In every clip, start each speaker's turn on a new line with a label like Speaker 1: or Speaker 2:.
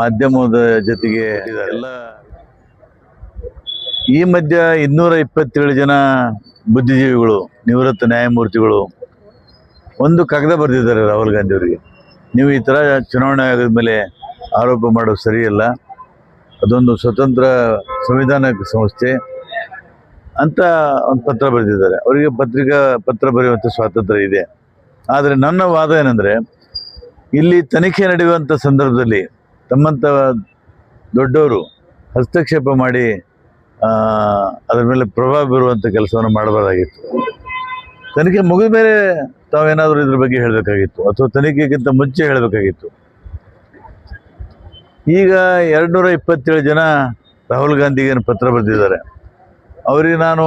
Speaker 1: ಮಾಧ್ಯಮದ ಜೊತೆಗೆ ಎಲ್ಲ ಈ ಮಧ್ಯ ಇನ್ನೂರ ಇಪ್ಪತ್ತೇಳು ಜನ ಬುದ್ಧಿಜೀವಿಗಳು, ನಿವೃತ್ತ ನ್ಯಾಯಮೂರ್ತಿಗಳು ಒಂದು ಕಾಗದ ಬರೆದಿದ್ದಾರೆ ರಾಹುಲ್ ಗಾಂಧಿ ಅವರಿಗೆ. ನೀವು ಈ ಥರ ಚುನಾವಣೆ ಆಗದ ಮೇಲೆ ಆರೋಪ ಮಾಡೋದು ಸರಿಯಲ್ಲ. ಅದೊಂದು ಸ್ವತಂತ್ರ ಸಂವಿಧಾನ ಸಂಸ್ಥೆ ಅಂತ ಒಂದು ಪತ್ರ ಬರೆದಿದ್ದಾರೆ. ಅವರಿಗೆ ಪತ್ರಿಕಾ, ಪತ್ರ ಬರೆಯುವಂಥ ಸ್ವಾತಂತ್ರ್ಯ ಇದೆ. ಆದರೆ ನನ್ನ ವಾದ ಏನಂದರೆ, ಇಲ್ಲಿ ತನಿಖೆ ನಡೆಯುವಂಥ ಸಂದರ್ಭದಲ್ಲಿ ತಮ್ಮಂಥ ದೊಡ್ಡವರು ಹಸ್ತಕ್ಷೇಪ ಮಾಡಿ ಅದರ ಮೇಲೆ ಪ್ರಭಾವ ಬೀರುವಂಥ ಕೆಲಸವನ್ನು ಮಾಡಬಾರ್ದಾಗಿತ್ತು. ತನಿಖೆ ಮುಗಿದ ಮೇಲೆ ತಾವೇನಾದರೂ ಇದ್ರ ಬಗ್ಗೆ ಹೇಳಬೇಕಾಗಿತ್ತು, ಅಥವಾ ತನಿಖೆಗಿಂತ ಮುಂಚೆ ಹೇಳಬೇಕಾಗಿತ್ತು. ಈಗ ಎರಡುನೂರ ಇಪ್ಪತ್ತೇಳು ಜನ ರಾಹುಲ್ ಗಾಂಧಿಗೇನು ಪತ್ರ ಬರೆದಿದ್ದಾರೆ. ಅವರಿಗೆ ನಾನು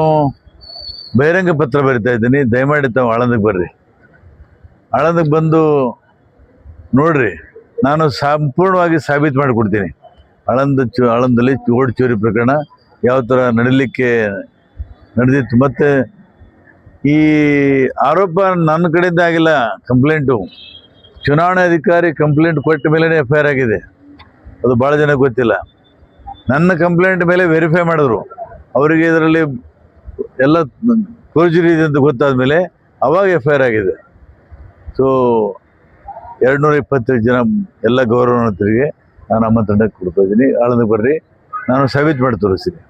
Speaker 1: ಬಹಿರಂಗ ಪತ್ರ ಬರಿತಾ ಇದ್ದೀನಿ. ದಯಮಾಡಿ ತಾವು ಆಳಂದಕ್ಕೆ ಬರ್ರಿ. ಆಳಂದಕ್ಕೆ ಬಂದು ನೋಡ್ರಿ. ನಾನು ಸಂಪೂರ್ಣವಾಗಿ ಸಾಬೀತು ಮಾಡಿಕೊಡ್ತೀನಿ. ಆಳಂದ ಚು ಆಳಂದಲ್ಲಿ ಓಡ್ ಚೋರಿ ಪ್ರಕರಣ, ಯಾವ ಥರ ನಡೀಲಿಕ್ಕೆ ನಡೆದಿತ್ತು. ಮತ್ತು ಈ ಆರೋಪ ನನ್ನ ಕಡೆಯಿಂದ ಆಗಿಲ್ಲ, ಕಂಪ್ಲೇಂಟು. ಚುನಾವಣಾ ಅಧಿಕಾರಿ ಕಂಪ್ಲೇಂಟ್ ಕೊಟ್ಟ ಮೇಲೇ ಎಫ್ ಐ ಆಗಿದೆ. ಅದು ಭಾಳ ಜನ ಗೊತ್ತಿಲ್ಲ. ನನ್ನ ಕಂಪ್ಲೇಂಟ್ ಮೇಲೆ ವೆರಿಫೈ ಮಾಡಿದ್ರು. ಅವರಿಗೆ ಇದರಲ್ಲಿ ಎಲ್ಲ ಕೋರ್ಜುರಿ ಇದೆ ಅಂತ ಗೊತ್ತಾದ ಮೇಲೆ ಅವಾಗ ಎಫ್ ಐ ಆರ್ ಆಗಿದೆ. ಸೊ ಎರಡು ನೂರ ಇಪ್ಪತ್ತೈದು ಜನ ಎಲ್ಲ ಗೌರವಾನ್ವಿತರಿಗೆ ನಾನು ಆಮಂತ್ರಣ ಕೊಡ್ತಾ ಇದ್ದೀನಿ. ಆಳಂದಕ್ಕೆ ಬರ್ರಿ. ನಾನು ಸಾಬೀತು ಮಾಡಿ ತೋರಿಸ್ತೀನಿ.